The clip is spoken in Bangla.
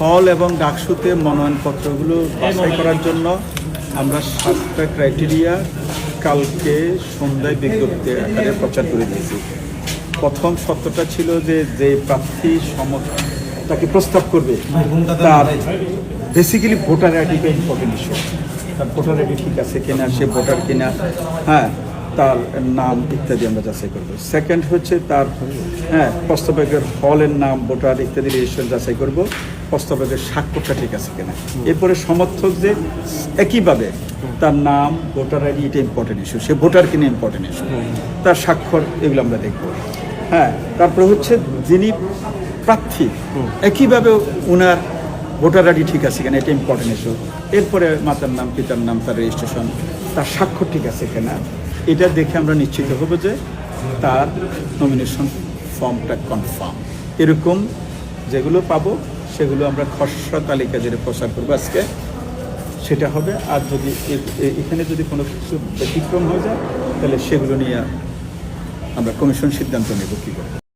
হল এবং ডাকসুতে মনোনয়নপত্রগুলো বাছাই করার জন্য আমরা সাতটা ক্রাইটেরিয়া কালকে সন্ধ্যায় বিজ্ঞপ্তি আকারে প্রচার করে দিয়েছি। প্রথম সত্যটা ছিল যে যে প্রার্থী সম তাকে প্রস্তাব করবে, তার বেসিক্যালি ভোটার আইডিটা ইম্পর্টেন্ট ইস্যু তার ভোটার আইডি ঠিক আছে কিনা, সে ভোটার কিনা হ্যাঁ তার নাম ইত্যাদি আমরা যাচাই করব। সেকেন্ড হচ্ছে তার হ্যাঁ প্রস্তাবকের হলের নাম ভোটার ইত্যাদি রেজিস্ট্রেশন যাচাই করব। প্রস্তাবকের স্বাক্ষরটা ঠিক আছে কিনা। এরপরে সমর্থক যে একইভাবে তার নাম ভোটার আইডি এটা ইম্পর্টেন্ট ইস্যু সে ভোটার কিনে ইম্পর্টেন্ট ইস্যু তার স্বাক্ষর এগুলো আমরা দেখব। হ্যাঁ তারপরে হচ্ছে যিনি প্রার্থী একইভাবে ওনার ভোটার আইডি ঠিক আছে কিনা এটা ইম্পর্টেন্ট ইস্যু এরপরে মাতার নাম পিতার নাম তার রেজিস্ট্রেশন তার স্বাক্ষর ঠিক আছে কিনা। এটা দেখে আমরা নিশ্চিত হব যে তার নমিনেশন ফর্মটা কনফার্ম এরকম যেগুলো পাবো, সেগুলো আমরা খসড়া তালিকা যেটা প্রচার করব আজকে, সেটা হবে। আর যদি এখানে যদি কোনো কিছু ব্যতিক্রম হয়ে যায়, তাহলে সেগুলো নিয়ে আমরা কমিশন সিদ্ধান্ত নেব কী করব